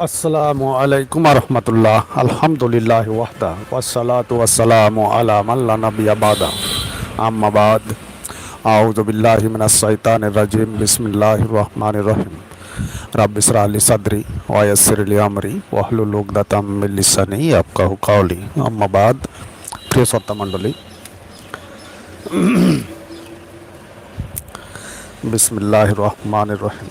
আসসালামু আলাইকুম রহমতুল্লাহ। আলহামদুলিল্লাহ ওয়াহদা। ওয়াসালাতু ওয়াসালামু আলা মাল্লা নবিয়া বাদা। আম্মাবাদ আউযু বিল্লাহি মিনাশ শাইতানির রাজিম। বিসমিল্লাহির রহমানির রহিম। রাব্বি ইসরাহ লি সাদরি ওয়া ইয়াসসির লি আমরি ওয়াহলুল উকদাতাম মিন লিসানি ইয়াফকাহু কাওলি আম্মাবাদ প্রিয় শ্রোতা মণ্ডলী, বিসমিল্লাহির রহমানির রহিম।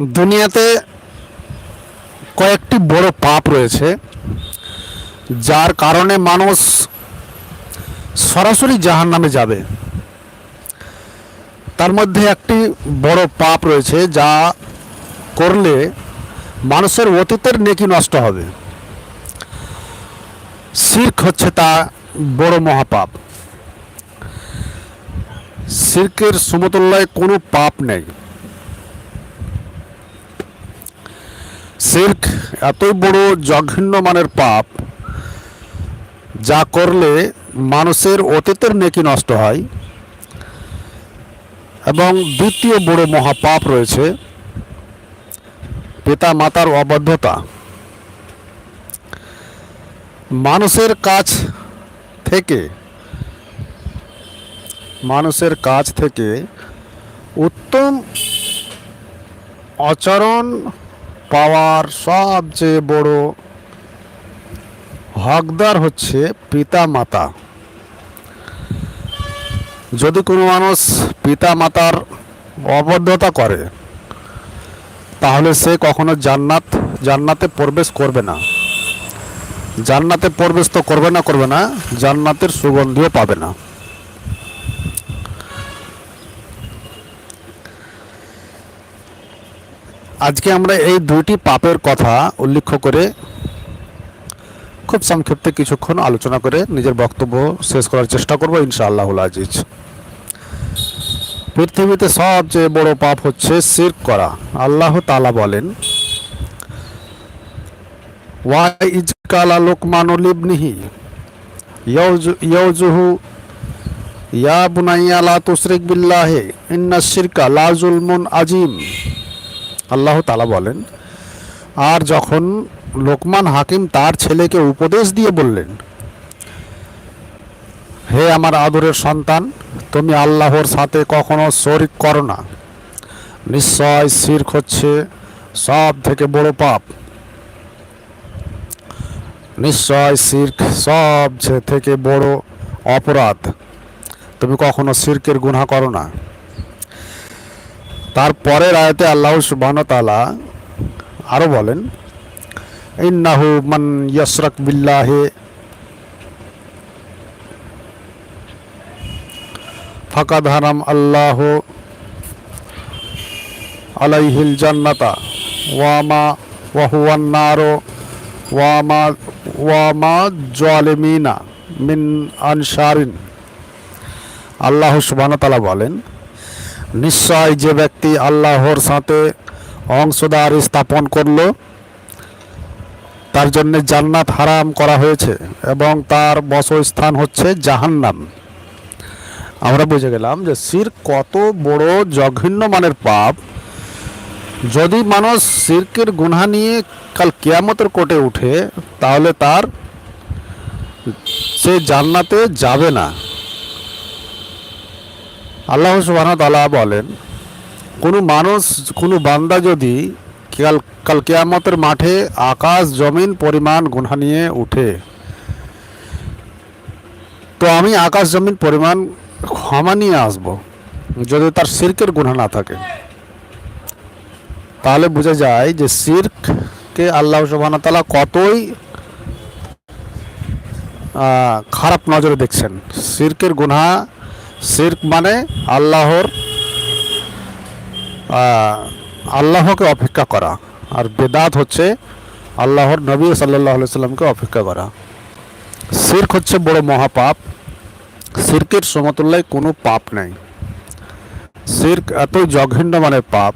দুনিয়াতে কয়েকটি বড় পাপ রয়েছে, যার কারণে মানুষ সরাসরি জাহান নামে যাবে। তার মধ্যে একটি বড় পাপ রয়েছে, যা করলে মানুষের অতীতের নেকি নষ্ট হবে। শির্ক হচ্ছে তা বড় মহাপাপ। শির্কের সমতুল্যায় কোনো পাপ নেই। সিল্ক এতই বড় জঘন্য মানের পাপ, যা করলে মানুষের অতীতের নেকি নষ্ট হয়। এবং দ্বিতীয় বড় মহাপাপ রয়েছে পিতা মাতার অবদ্ধতা মানুষের কাছ থেকে, মানুষের কাছ থেকে উত্তম আচরণ পাওয়ার সবচেয়ে বড় হকদার হচ্ছে পিতা মাতা যদি কোনো মানুষ পিতা মাতার অবদ্ধতা করে, তাহলে সে কখনো জান্নাত, জান্নাতে প্রবেশ করবে না। জান্নাতে প্রবেশ তো করবে না করবে না, জান্নাতের সুগন্ধিও পাবে না। আজকে আমরা এই দুইটি পাপের কথা উল্লেখ করে খুব সংক্ষিপ্তে কিছুক্ষণ আলোচনা করে নিজের বক্তব্য শেষ করার চেষ্টা করব ইনশাআল্লাহুল আজিজ। পৃথিবীতে সবচেয়ে বড় পাপ হচ্ছে সির করা। আল্লাহ তালা বলেন, ওয়াই ইজকালা লোকমানুল ইবনিহি ইয়াউজুহু ইয়া বুনাইয়া লা তুশরিক বিল্লাহি ইন্না শিরকা লা জুলমুন আজিম। আল্লাহ তালা বলেন, আর যখন লোকমান হাকিম তার ছেলেকে উপদেশ দিয়ে বললেন, হে আমার আদরের সন্তান, তুমি আল্লাহর সাথে কখনো শরিক করো না। নিশ্চয় শির্ক হচ্ছে সব থেকে বড় পাপ। নিশ্চয় শির্ক সব থেকে বড় অপরাধ। তুমি কখনো শির্কের গুণা করো না। তারপরের আয়তে আল্লাহ সুবাহন তালা আরও বলেন, ইন্নাহু মান ইয়াসরাক বিল্লাহে ফাকাদ হারাম আল্লাহ আলাইহিল জান্নাতা ওয়ামা ওয়াহুয়ান্নারো ওয়ামা ওয়ামা জালিমিনা মিন আনসারিন। আল্লাহ সুবহানাহু তাআলা বলেন নিশ্চয় যে ব্যক্তি আল্লাহর সাথে অংশদার স্থাপন করল, তার জন্য জান্নাত হারাম করা হয়েছে এবং তার বসস্থান হচ্ছে জাহান্নাম। আমরা বুঝে গেলাম যে সির কত বড় জঘন্য মানের পাপ। যদি মানুষ সিরকের গুনহা নিয়ে কাল কেয়ামতের কোটে উঠে, তাহলে তার সে জান্নাতে যাবে না। আল্লাহ সুবাহ তালা বলেন, কোনো মানুষ, কোনো বান্দা যদি কাল কাল কেয়ামতের মাঠে আকাশ, জমিন পরিমাণ গুণা নিয়ে উঠে, তো আমি আকাশ, জমিন পরিমাণ ক্ষমা নিয়ে আসব, যদি তার সির্কের গুণা না থাকে। তাহলে বোঝা যায় যে সির্ককে আল্লাহ সুবাহ তালা কতই খারাপ নজরে দেখছেন। সিরকের গুনহা শির্ক মানে আল্লাহর আল্লাহকে অপেক্ষা করা। আর বেদাত হচ্ছে আল্লাহর নবী সাল্লাহ সাল্লামকে অপেক্ষা করা। শির্ক হচ্ছে বড় মহাপাপ। শির্কের সমতুল্যায় কোনো পাপ নেই। শির্ক এতই জঘন্য মানে পাপ,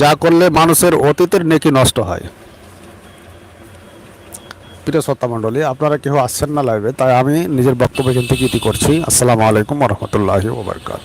যা করলে মানুষের অতীতের নেকি নষ্ট হয়। প্রিয় শ্রোতা মণ্ডলী, আপনারা কেউ আসছেন না লাইভে তাই আমি নিজের বক্তব্য এখান থেকে ইতি করছি। আসসালামু আলাইকুম রহমতুল্লাহি ওবরকাত